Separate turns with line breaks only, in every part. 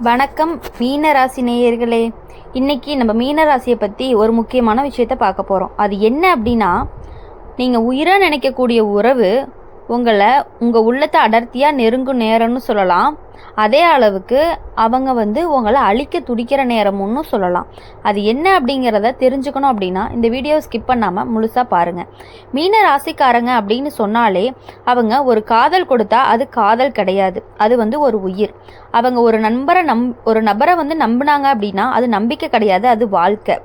வணக்கம் மீனராசி நேயர்களே. இன்னைக்கு நம்ம மீனராசியை பற்றி ஒரு முக்கியமான விஷயத்த பார்க்க போகிறோம் அது என்ன அப்படின்னா நீங்கள் உயிராக நினைக்கக்கூடிய உறவு உங்களை உங்கள் உள்ளத்தை அடர்த்தியாக நெருங்கும் நேரம்னு சொல்லலாம். அதே அளவுக்கு அவங்க வந்து உங்களை அழிக்க துடிக்கிற நேரமுன்னு சொல்லலாம். அது என்ன அப்படிங்கிறத தெரிஞ்சுக்கணும் அப்படின்னா இந்த வீடியோ ஸ்கிப் பண்ணாமல் முழுசாக பாருங்கள் மீன ராசிக்காரங்க அப்படின்னு சொன்னாலே அவங்க ஒரு காதல் கொடுத்தா அது காதல் கிடையாது. அது வந்து ஒரு உயிர். அவங்க ஒரு நண்பரை நம் ஒரு நபரை வந்து நம்பினாங்க அப்படின்னா அது நம்பிக்கை கிடையாது அது வாழ்க்கை.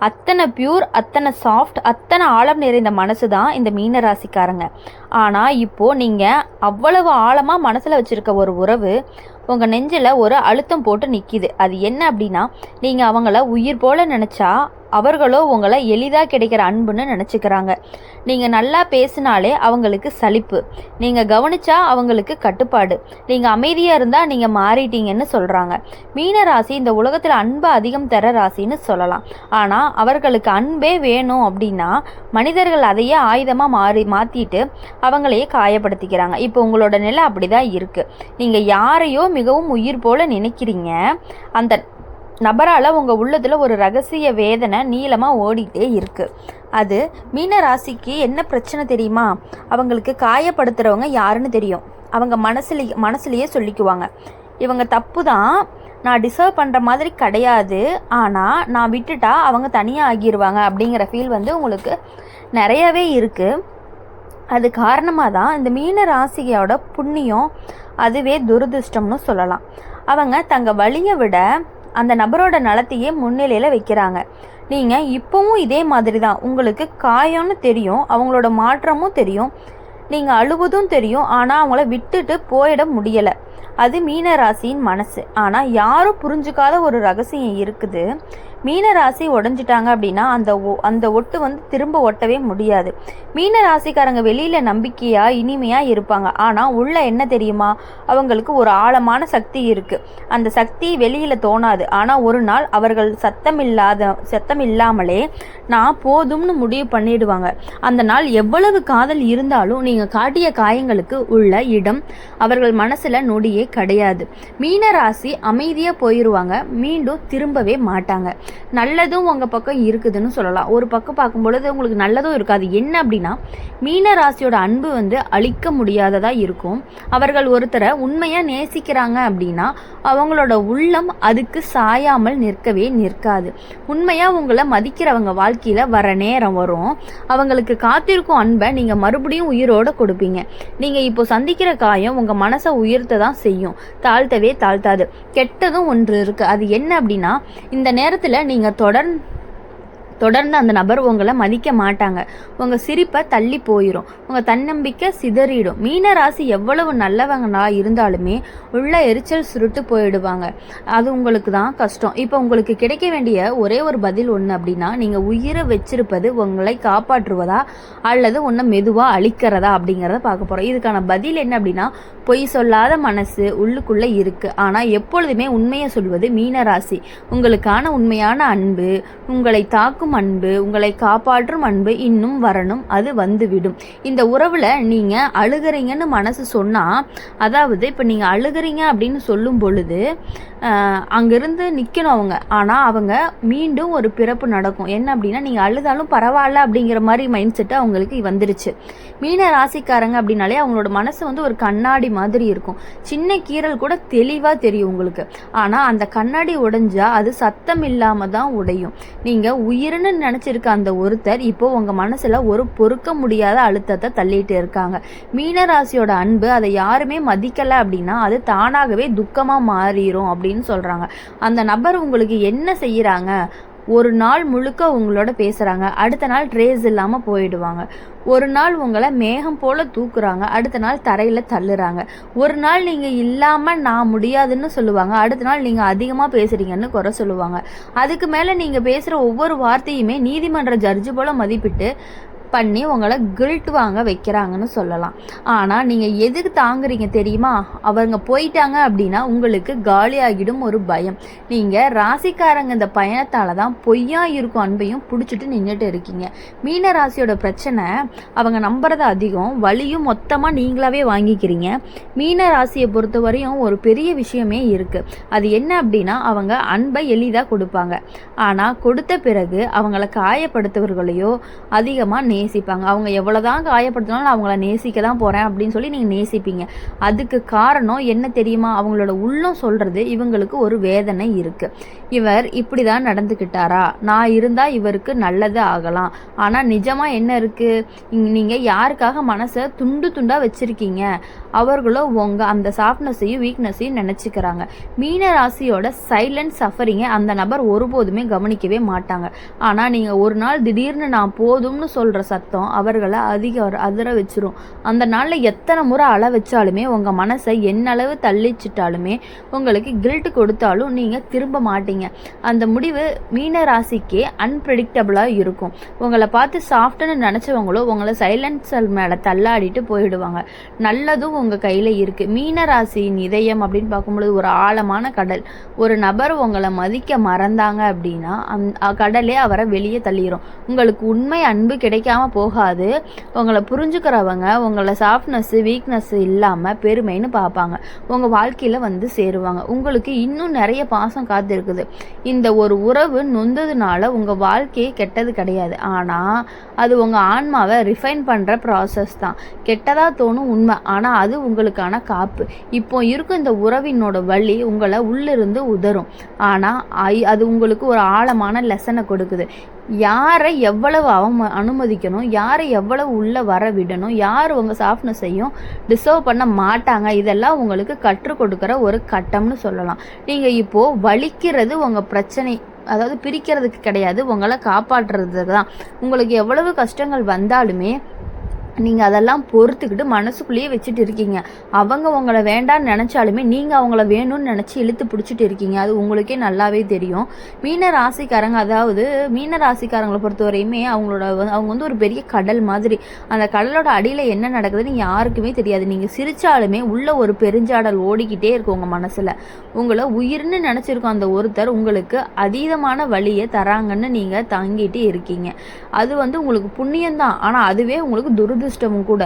அத்தனை பியூர் அத்தனை சாஃப்ட் அத்தனை ஆழம் நிறைந்த மனசு தான் இந்த மீன ராசிக்காரங்க ஆனால் இப்போது நீங்கள் அவ்வளவு ஆழமாக மனசில் வச்சுருக்க ஒரு உறவு உங்கள் நெஞ்சில் ஒரு அழுத்தம் போட்டு நிற்கிது அது என்ன அப்படின்னா நீங்கள் அவங்கள உயிர் போல் நினச்சா அவர்களோ உங்களை எளிதாக கிடைக்கிற அன்புன்னு நினச்சிக்கிறாங்க. நீங்கள் நல்லா பேசினாலே அவங்களுக்கு சலிப்பு. நீங்கள் கவனிச்சா அவங்களுக்கு கட்டுப்பாடு. நீங்கள் அமைதியாக இருந்தால் நீங்கள் மாறிட்டீங்கன்னு சொல்கிறாங்க மீன ராசி இந்த உலகத்தில் அன்பு அதிகம் தர ராசின்னு சொல்லலாம். ஆனால் அவர்களுக்கு அன்பே வேணும் அப்படின்னா மனிதர்கள் அதையே ஆயுதமாக மாறி மாற்றிட்டு அவங்களையே காயப்படுத்திக்கிறாங்க. இப்போ உங்களோட நிலை அப்படி தான் இருக்குது நீங்கள் யாரையோ மிகவும் உயிர் போல நினைக்கிறீங்க. அந்த நபரால் உங்கள் உள்ளத்தில் ஒரு ரகசிய வேதனை நீளமாக ஓடிட்டே இருக்குது அது மீன ராசிக்கு என்ன பிரச்சனை தெரியுமா? அவங்களுக்கு காயப்படுத்துகிறவங்க யாருன்னு தெரியும். அவங்க மனசுல மனசுலையே சொல்லிக்குவாங்க. இவங்க தப்பு தான் நான் டிசர்வ் பண்ணுற மாதிரி கிடையாது ஆனால் நான் விட்டுட்டா அவங்க தனியாக ஆகிடுவாங்க அப்படிங்கிற ஃபீல் வந்து உங்களுக்கு நிறையவே இருக்குது அது காரணமாக தான் இந்த மீன ராசியோட புண்ணியம் அதுவே துரதிருஷ்டம்னு சொல்லலாம். அவங்க தங்கள் வழியை விட அந்த நபரோட நலத்தையே முன்னிலையில் வைக்கிறாங்க. நீங்கள் இப்போவும் இதே மாதிரி தான் உங்களுக்கு காயம்னு தெரியும் அவங்களோட மாற்றமும் தெரியும் நீங்கள் அழுவதும் தெரியும் ஆனால் அவங்கள விட்டுட்டு போயிட முடியலை. அது மீனராசியின் மனசு. ஆனால் யாரும் புரிஞ்சுக்காத ஒரு ரகசியம் இருக்குது. மீன ராசி உடஞ்சிட்டாங்க அப்படின்னா அந்த ஒ அந்த ஒட்டு வந்து திரும்ப ஒட்டவே முடியாது. மீன ராசிக்காரங்க வெளியில் நம்பிக்கையாக இனிமையாக இருப்பாங்க. ஆனால் உள்ள என்ன தெரியுமா? அவங்களுக்கு ஒரு ஆழமான சக்தி இருக்குது அந்த சக்தி வெளியில் தோணாது. ஆனால் ஒரு நாள் அவர்கள் சத்தமில்லாத சத்தம் இல்லாமலே நான் போதும்னு முடிவு பண்ணிடுவாங்க. அந்த நாள் எவ்வளவு காதல் இருந்தாலும் நீங்கள் காட்டிய காயங்களுக்கு உள்ள இடம் அவர்கள் மனசில் நொடியே கிடையாது. மீன ராசி அமைதியாக போயிடுவாங்க மீண்டும் திரும்பவே மாட்டாங்க. நல்லதும் உங்கள் பக்கம் இருக்குதுன்னு சொல்லலாம். ஒரு பக்கம் பார்க்கும் பொழுது உங்களுக்கு நல்லதும் இருக்காது. என்ன அப்படின்னா மீன ராசியோட அன்பு வந்து அழிக்க முடியாததாக இருக்கும். அவர்கள் ஒருத்தரை உண்மையாக நேசிக்கிறாங்க அப்படின்னா அவங்களோட உள்ளம் அதுக்கு சாயாமல் நிற்கவே நிற்காது. உண்மையாக உங்களை மதிக்கிறவங்க வாழ்க்கையில் வர நேரம் வரும். அவங்களுக்கு காத்திருக்கும் அன்பை நீங்கள் மறுபடியும் உயிரோடு கொடுப்பீங்க. நீங்கள் இப்போ சந்திக்கிற காயம் உங்கள் மனசை உயர்த்த தான் செய்யும். தாழ்த்தவே தாழ்த்தாது. கெட்டதும் ஒன்று இருக்குது அது என்ன அப்படின்னா இந்த நேரத்தில் நீங்கள் தொடர்ந்து தொடர்ந்து அந்த நபர் உங்களை மதிக்க மாட்டாங்க. உங்கள் சிரிப்பை தள்ளி போயிடும் உங்கள் தன்னம்பிக்கை சிதறிடும். மீன ராசி எவ்வளவு நல்லவங்களா இருந்தாலுமே உள்ள எரிச்சல் சுருட்டு போயிடுவாங்க. அது உங்களுக்கு தான் கஷ்டம். இப்போ உங்களுக்கு கிடைக்க வேண்டிய ஒரே ஒரு பதில் ஒன்று அப்படின்னா நீங்கள் உயிரை வச்சிருப்பது உங்களை காப்பாற்றுவதா அல்லது ஒன்று மெதுவாக அழிக்கிறதா அப்படிங்கிறத பார்க்க போகிறோம் இதுக்கான பதில் என்ன அப்படின்னா பொய் சொல்லாத மனசு உள்ளுக்குள்ளே இருக்குது ஆனால் எப்பொழுதுமே உண்மையை சொல்வது மீனராசி உங்களுக்கான உண்மையான அன்பு உங்களை தாக்கும் அன்பு உங்களை காப்பாற்றும் அன்பு இன்னும் வரணும் அது வந்துவிடும். இந்த உறவில் நீங்கள் அழுகிறீங்கன்னு மனசு சொன்னால் அதாவது இப்போ நீங்கள் அழுகிறீங்க அப்படின்னு சொல்லும் பொழுது அங்கேருந்து நிற்கணும் அவங்க. ஆனால் அவங்க மீண்டும் ஒரு பிறப்பு நடக்கும். என்ன அப்படின்னா நீங்கள் அழுதாலும் பரவாயில்ல அப்படிங்கிற மாதிரி மைண்ட் செட்டு அவங்களுக்கு வந்துருச்சு. மீன ராசிக்காரங்க அப்படின்னாலே அவங்களோட மனசு வந்து ஒரு கண்ணாடி மாதிரி இருக்கும். சின்ன கீரல் கூட தெளிவாக தெரியும் உங்களுக்கு. ஆனால் அந்த கண்ணாடி உடைஞ்சா அது சத்தம் இல்லாமல் தான் உடையும். நீங்கள் உயிர் உயிர்னு நினச்சிருக்க அந்த ஒருத்தர் இப்போ உங்கள் மனசில் ஒரு பொறுக்க முடியாத அழுத்தத்தை தள்ளிட்டு இருக்காங்க. மீனராசியோட அன்பு அதை யாருமே மதிக்கலை அப்படின்னா அது தானாகவே துக்கமாக மாறிடும் அப்படின்னு சொல்கிறாங்க அந்த நபர் உங்களுக்கு என்ன செய்கிறாங்க ஒரு நாள் முழுக்க உங்களோட பேசுகிறாங்க அடுத்த நாள் ட்ரேஸ் இல்லாமல் போயிடுவாங்க. ஒரு நாள் உங்களை மேகம் போல் தூக்குறாங்க. அடுத்த நாள் தரையில் தள்ளுறாங்க. ஒரு நாள் நீங்கள் இல்லாமல் நான் முடியாதுன்னு சொல்லுவாங்க. அடுத்த நாள் நீங்கள் அதிகமாக பேசுகிறீங்கன்னு குறை சொல்லுவாங்க. அதுக்கு மேலே நீங்கள் பேசுகிற ஒவ்வொரு வார்த்தையுமே நீதிமன்ற ஜட்ஜு போல் மதிப்பிட்டு பண்ணி உங்களை கில்ட் வாங்க வைக்கிறாங்கன்னு சொல்லலாம். ஆனால் நீங்கள் எதுக்கு தாங்குறீங்க தெரியுமா? அவங்க போயிட்டாங்க அப்படின்னா உங்களுக்கு காலியாகிடும் ஒரு பயம். நீங்கள் ராசிக்காரங்க இந்த பயணத்தால் தான் பொய்யா இருக்கும் அன்பையும் பிடிச்சிட்டு நின்றுட்டு இருக்கீங்க. மீன ராசியோட பிரச்சனை அவங்க நம்புறது அதிகம் வலியும் மொத்தமாக நீங்களாவே வாங்கிக்கிறீங்க. மீன ராசியை பொறுத்த வரையும் ஒரு பெரிய விஷயமே இருக்குது அது என்ன அப்படின்னா அவங்க அன்பை எளிதாக கொடுப்பாங்க. ஆனால் கொடுத்த பிறகு அவங்கள காயப்படுத்தவர்களையோ அதிகமாக நேசிப்பாங்க. அவங்க எவ்வளோதான் காயப்படுத்தினாலும் அவங்கள நேசிக்க தான் போகிறேன் அப்படின்னு சொல்லி நீங்கள் நேசிப்பீங்க. அதுக்கு காரணம் என்ன தெரியுமா? அவங்களோட உள்ளம் சொல்கிறது இவங்களுக்கு ஒரு வேதனை இருக்குது இவர் இப்படி தான் நடந்துக்கிட்டாரா நான் இருந்தால் இவருக்கு நல்லது ஆகலாம். ஆனால் நிஜமாக என்ன இருக்குது நீங்கள் யாருக்காக மனசை துண்டு துண்டாக வச்சுருக்கீங்க? அவர்களும் உங்கள் அந்த சாஃப்ட்னஸையும் வீக்னஸையும் நினச்சிக்கிறாங்க. மீன ராசியோட சைலண்ட் சஃபரிங்கை அந்த நபர் ஒருபோதுமே கவனிக்கவே மாட்டாங்க. ஆனால் நீங்கள் ஒரு நாள் திடீர்னு நான் போதும்னு சொல்கிற சத்தம் அவர்களை அதிக அதிர வச்சிரும். அந்த நாளில் எத்தனை முறை அள வச்சாலுமே உங்கள் மனசை என்னளவு தள்ளிச்சிட்டாலுமே உங்களுக்கு கில்ட் கொடுத்தாலும் நீங்கள் திரும்ப மாட்டீங்க. அந்த முடிவு மீன ராசிக்கே அன்பிரடிக்டபுளாக இருக்கும். உங்களை பார்த்து சாஃப்ட்னு நினச்சவங்களோ உங்களை சைலன்சர் மேலே தள்ளாடிட்டு போயிடுவாங்க. நல்லதும் உங்கள் கையில் இருக்குது மீன ராசியின் இதயம் அப்படின்னு பார்க்கும்பொழுது ஒரு ஆழமான கடல். ஒரு நபர் உங்களை மதிக்க மறந்தாங்க அப்படின்னா அந் கடலே அவரை வெளியே தள்ளிடும் உங்களுக்கு உண்மை அன்பு கிடைக்காம போகாது. உங்களை புரிஞ்சுக்கிறவங்க உங்களை சாஃப்ட்னஸ்ஸு வீக்னஸ் இல்லாமல் பெருமைன்னு பார்ப்பாங்க. உங்கள் வாழ்க்கையில் வந்து சேருவாங்க. உங்களுக்கு இன்னும் நிறைய பாசம் காத்திருக்குது. இந்த ஒரு உறவு நொந்ததுனால உங்கள் வாழ்க்கையே கெட்டது கிடையாது. ஆனால் அது உங்கள் ஆன்மாவை ரிஃபைன் பண்ணுற ப்ராசஸ் தான். கெட்டதாக தோணும் உண்மை. ஆனால் அது உங்களுக்கான காப்பு. இப்போ இருக்கும் இந்த உறவினோட வழி உங்களை உள்ளிருந்து உதறும். ஆனால் அது உங்களுக்கு ஒரு ஆழமான லெசனை கொடுக்குது. யாரை எவ்வளவு அவம அனுமதிக்கணும் யாரை எவ்வளவு உள்ளே வர விடணும் யார் உங்கள் சாஃப்ட்னஸையும் டிசர்வ் பண்ண மாட்டாங்க இதெல்லாம் உங்களுக்கு கற்றுக் கொடுக்குற ஒரு கட்டம்னு சொல்லலாம். நீங்கள் இப்போது வலிக்கிறது உங்கள் பிரச்சனை அதாவது பிரிக்கிறதுக்கு கிடையாது உங்களை காப்பாற்றுறதுக்கு தான் உங்களுக்கு எவ்வளவு கஷ்டங்கள் வந்தாலுமே நீங்கள் அதெல்லாம் பொறுத்துக்கிட்டு மனசுக்குள்ளேயே வச்சுட்டு இருக்கீங்க. அவங்க உங்களை வேண்டான்னு நினச்சாலுமே நீங்கள் அவங்கள வேணும்னு நினச்சி இழுத்து பிடிச்சிட்டு இருக்கீங்க. அது உங்களுக்கே நல்லாவே தெரியும். மீன ராசிக்காரங்க அதாவது மீன ராசிக்காரங்களை பொறுத்தவரையுமே அவங்களோட அவங்க வந்து ஒரு பெரிய கடல் மாதிரி. அந்த கடலோட அடியில் என்ன நடக்குதுன்னு யாருக்குமே தெரியாது. நீங்கள் சிரித்தாலுமே உள்ள ஒரு பெருஞ்சாடல் ஓடிக்கிட்டே இருக்கும் உங்கள் மனசில். உங்களை உயிர்னு நினச்சிருக்கோம் அந்த ஒருத்தர் உங்களுக்கு அதீதமான வழியை தராங்கன்னு நீங்கள் தங்கிட்டு இருக்கீங்க. அது வந்து உங்களுக்கு புண்ணியம்தான். ஆனால் அதுவே உங்களுக்கு துருது துரதிருஷ்டமும் கூட.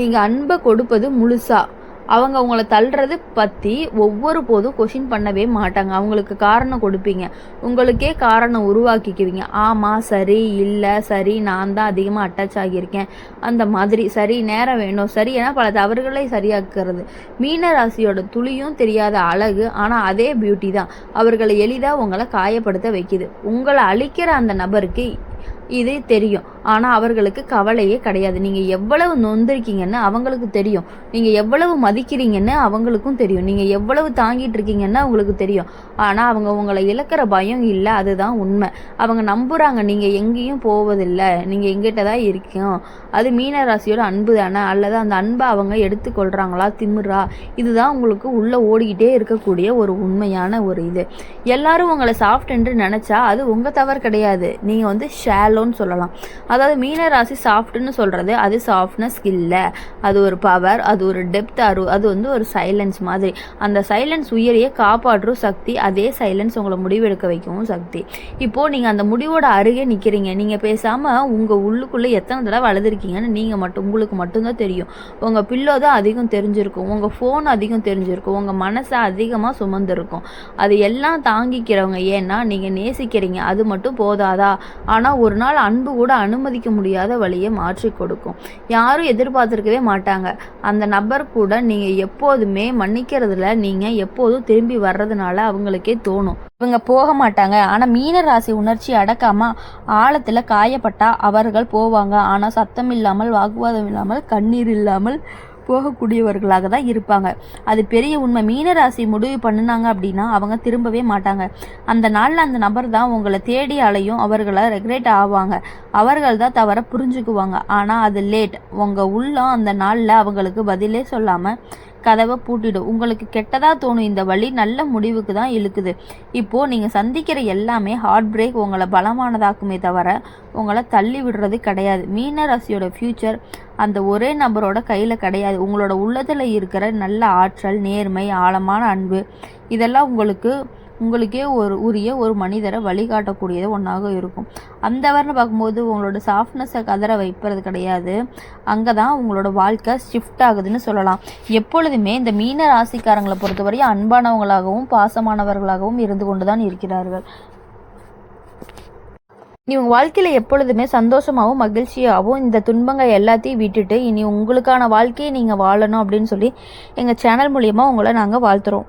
நீங்கள் அன்பை கொடுப்பது முழுசாக அவங்க அவங்கள தள்ளுறது பற்றி ஒவ்வொரு போதும் கொஷின் பண்ணவே மாட்டாங்க. அவங்களுக்கு காரணம் கொடுப்பீங்க. உங்களுக்கே காரணம் உருவாக்கிக்குவீங்க. ஆமாம் சரி இல்லை சரி நான் தான் அதிகமாக அட்டாச் ஆகியிருக்கேன். அந்த மாதிரி சரி நேரம் வேணும். சரி ஏன்னா பல தவறுகளை சரியாக்குறது. மீன ராசியோட துளியும் தெரியாத அழகு ஆனால் அதே பியூட்டி தான். அவர்களை எளிதாக உங்களை காயப்படுத்த வைக்குது. உங்களை அழிக்கிற அந்த நபருக்கு இது தெரியும். ஆனால் அவர்களுக்கு கவலையே கிடையாது. நீங்கள் எவ்வளவு நொந்திருக்கீங்கன்னு அவங்களுக்கு தெரியும். நீங்கள் எவ்வளவு மதிக்கிறீங்கன்னு அவங்களுக்கும் தெரியும். நீங்கள் எவ்வளவு தாங்கிட்டு இருக்கீங்கன்னு அவங்களுக்கு தெரியும். ஆனால் அவங்க உங்களை இழக்கிற பயம் இல்லை. அதுதான் உண்மை. அவங்க நம்புகிறாங்க நீங்கள் எங்கேயும் போவதில்லை. நீங்கள் எங்கிட்ட தான் இருக்கும் அது மீனராசியோட அன்பு தானே. அல்லது அந்த அன்பை அவங்க எடுத்துக்கொள்கிறாங்களா திமுறா இதுதான் உங்களுக்கு உள்ளே ஓடிக்கிட்டே இருக்கக்கூடிய ஒரு உண்மையான ஒரு இது. எல்லாரும் உங்களை சாஃப்ட் என்று நினச்சா அது உங்கள் தவறு கிடையாது. நீங்கள் வந்து ஹலோன்னு சொல்லலாம். அதாவது மீன ராசி சாஃப்ட்னு சொல்கிறது அது சாஃப்ட்னஸ் இல்லை. அது ஒரு பவர் அது ஒரு டெப்த் அரு அது வந்து ஒரு சைலன்ஸ் மாதிரி. அந்த சைலன்ஸ் உயிரையே காப்பாற்றும் சக்தி அதே சைலன்ஸ் உங்களை முடிவெடுக்க வைக்கவும் சக்தி. இப்போது நீங்கள் அந்த முடிவோட அருகே நிற்கிறீங்க நீங்கள் பேசாமல் உங்கள் உள்ளுக்குள்ளே எத்தனை தடவை வளர்ந்துருக்கீங்கன்னு நீங்கள் மட்டும் உங்களுக்கு மட்டும்தான் தெரியும். உங்கள் பில்லோ தான் அதிகம் தெரிஞ்சிருக்கும். உங்கள் ஃபோன் அதிகம் தெரிஞ்சிருக்கும். உங்கள் மனசை அதிகமாக சுமந்துருக்கும். அது எல்லாம் தாங்கிக்கிறவங்க. ஏன்னா நீங்கள் நேசிக்கிறீங்க. அது மட்டும் போதாதா? ஆனால் ஒரு நாள் அன்பு கூட அனுமதிக்க முடியாத வழியை மாற்றி கொடுக்கும். யாரும் எதிர்பார்த்துருக்கவே மாட்டாங்க. அந்த நபர் கூட நீங்கள் எப்போதுமே மன்னிக்கிறதுல நீங்கள் எப்போதும் திரும்பி வர்றதுனால அவங்களுக்கே தோணும். இவங்க போக மாட்டாங்க. ஆனால் மீன ராசி உணர்ச்சி அடக்காமல் ஆழத்தில் காயப்பட்டா அவர்கள் போவாங்க. ஆனால் சத்தம் இல்லாமல் வாக்குவாதம் இல்லாமல் கண்ணீர் இல்லாமல் போகக்கூடியவர்களாக தான் இருப்பாங்க. அது பெரிய உண்மை. மீனராசி முடிவு பண்ணினாங்க அப்படின்னா அவங்க திரும்பவே மாட்டாங்க. அந்த நாளில் அந்த நபர் தான் உங்களை தேடி அலையும். அவர்களை ரெக்ரெட் ஆவாங்க. அவர்கள் தான் தவற புரிஞ்சுக்குவாங்க. ஆனால் அது லேட் உங்கள் உள்ளம் அந்த நாளில் அவங்களுக்கு பதிலே சொல்லாமல் கதவை பூட்டிடும் உங்களுக்கு கெட்டதாக தோணும் இந்த வழி நல்ல முடிவுக்கு தான் இழுக்குது. இப்போது நீங்கள் சந்திக்கிற எல்லாமே ஹார்ட் பிரேக் உங்களை பலமானதாக்குமே தவிர உங்களை தள்ளி விடுறது கிடையாது. மீன ராசியோட ஃப்யூச்சர் அந்த ஒரே நபரோட கையில் கிடையாது. உங்களோட உள்ளத்தில் இருக்கிற நல்ல ஆற்றல் நேர்மை ஆழமான அன்பு இதெல்லாம் உங்களுக்கு உங்களுக்கே ஒரு உரிய ஒரு மனிதரை வழிகாட்டக்கூடியது ஒன்றாக இருக்கும். அந்த வரன்னு பார்க்கும்போது உங்களோட சாஃப்ட்னஸை கதற வைப்பது கிடையாது. அங்கே தான் உங்களோட வாழ்க்கை ஷிஃப்ட் ஆகுதுன்னு சொல்லலாம். எப்பொழுதுமே இந்த மீன ராசிக்காரங்களை பொறுத்தவரையும் அன்பானவங்களாகவும் பாசமானவர்களாகவும் இருந்து கொண்டு தான் இருக்கிறார்கள். நீ உங்கள் வாழ்க்கையில் எப்பொழுதுமே சந்தோஷமாகவும் மகிழ்ச்சியாகவும் இந்த துன்பங்கள் எல்லாத்தையும் விட்டுட்டு இனி உங்களுக்கான வாழ்க்கையை நீங்கள் வாழணும் அப்படின்னு சொல்லி எங்கள் சேனல் மூலியமாக உங்களை நாங்கள் வாழ்த்துறோம்.